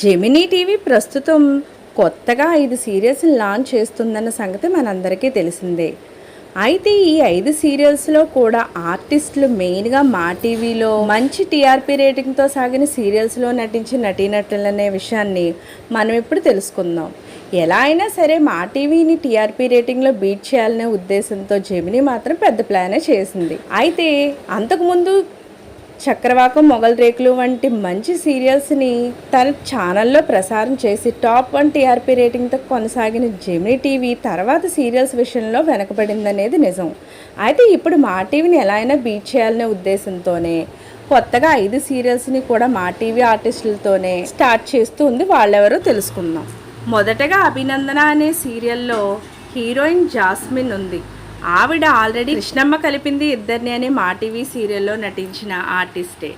Gemini TV ప్రస్తుతం కొత్తగా ఐదు సీరియల్స్ని లాంచ్ చేస్తుందన్న సంగతి మనందరికీ తెలిసిందే. అయితే ఈ ఐదు సీరియల్స్లో కూడా ఆర్టిస్టులు మెయిన్గా మా టీవీలో మంచి టీఆర్పీ రేటింగ్తో సాగిన సీరియల్స్లో నటించిన నటీనటులనే విషయాన్ని మనం ఇప్పుడు తెలుసుకుందాం. ఎలా అయినా సరే మా టీవీని టీఆర్పీ రేటింగ్లో బీట్ చేయాలనే ఉద్దేశంతో జెమినీ మాత్రం పెద్ద ప్లానే చేసింది. అయితే అంతకుముందు చక్రవాకం మొగల్ రేకులు వంటి మంచి సీరియల్స్ని తన ఛానల్లో ప్రసారం చేసి టాప్ వన్ టీఆర్పీ రేటింగ్తో కొనసాగిన జెమినీ టీవీ తర్వాత సీరియల్స్ విషయంలో వెనకబడిందనేది నిజం. అయితే ఇప్పుడు మా టీవీని ఎలా అయినా బీట్ చేయాలనే ఉద్దేశంతోనే కొత్తగా ఐదు సీరియల్స్ని కూడా మా టీవీ ఆర్టిస్టులతోనే స్టార్ట్ చేస్తూ ఉంది వాళ్ళెవరో తెలుసుకుందాం. మొదటగా అభినందన అనే సీరియల్లో హీరోయిన్ జాస్మిన్ ఉంది. ఆవిడ ఆల్రెడీ కృష్ణమ్మ కలిపింది ఇద్దరిని అనే మా టీవీ సీరియల్లో నటించిన ఆర్టిస్టే.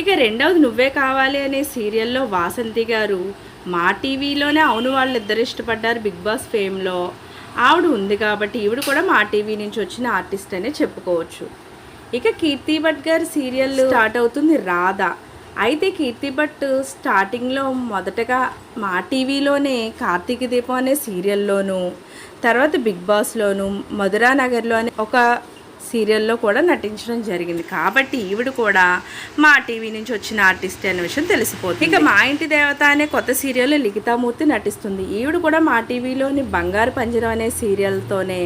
ఇక రెండవది నువ్వే కావాలి అనే సీరియల్లో వాసంతి గారు మా టీవీలోనే అవును వాళ్ళిద్దరు ఇష్టపడ్డారు బిగ్ బాస్ ఫేమ్లో. ఆవిడ ఉంది కాబట్టి ఈవిడ కూడా మా టీవీ నుంచి వచ్చిన ఆర్టిస్ట్ అనే చెప్పుకోవచ్చు. ఇక కీర్తి భట్ గారి సీరియల్ స్టార్ట్ అవుతుంది రాధా. అయితే కీర్తి భట్ స్టార్టింగ్లో మొదటగా మా టీవీలోనే కార్తీక దీపం అనే సీరియల్లోనూ తర్వాత బిగ్ బాస్లోను మధురా నగర్లో అనే ఒక సీరియల్లో కూడా నటించడం జరిగింది. కాబట్టి ఈవిడ కూడా మా టీవీ నుంచి వచ్చిన ఆర్టిస్ట్ అనే విషయం తెలిసిపోతుంది. ఇక మా ఇంటి దేవత అనే కొత్త సీరియల్లో లిఖితామూర్తి నటిస్తుంది. ఈవిడ కూడా మా టీవీలోని బంగారు పంజరం అనే సీరియల్తోనే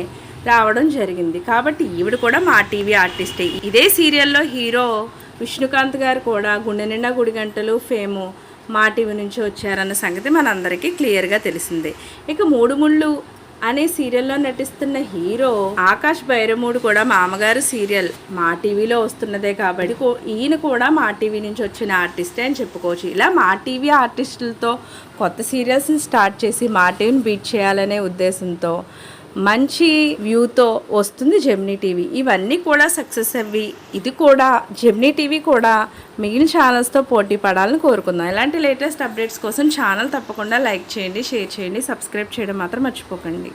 రావడం జరిగింది. కాబట్టి ఈవిడ కూడా మా టీవీ ఆర్టిస్టే. ఇదే సీరియల్లో హీరో విష్ణుకాంత్ గారు కూడా గుండె నిండా గుడి గంటలు ఫేము మా టీవీ నుంచి వచ్చారన్న సంగతి మనందరికీ క్లియర్గా తెలిసిందే. ఇక మూడు ముళ్ళు అనే సీరియల్లో నటిస్తున్న హీరో ఆకాష్ భైరమూడు కూడా మామగారు సీరియల్ మా టీవీలో వస్తున్నదే కాబట్టి ఈయన కూడా మా టీవీ నుంచి వచ్చిన ఆర్టిస్టే అని చెప్పుకోవచ్చు. ఇలా మా టీవీ ఆర్టిస్టులతో కొత్త సీరియల్స్ని స్టార్ట్ చేసి మా టీవీని బీట్ చేయాలనే ఉద్దేశంతో మంచి వ్యూతో వస్తుంది జెమినీ టీవీ ఇవన్నీ కూడా సక్సెస్ అవి ఇది కూడా జెమినీ టీవీ కూడా మిగిలిన ఛానల్స్తో పోటీ పడాలని కోరుకుందాం. ఇలాంటి లేటెస్ట్ అప్డేట్స్ కోసం ఛానల్ తప్పకుండా లైక్ చేయండి షేర్ చేయండి సబ్స్క్రైబ్ చేయడం మాత్రం మర్చిపోకండి.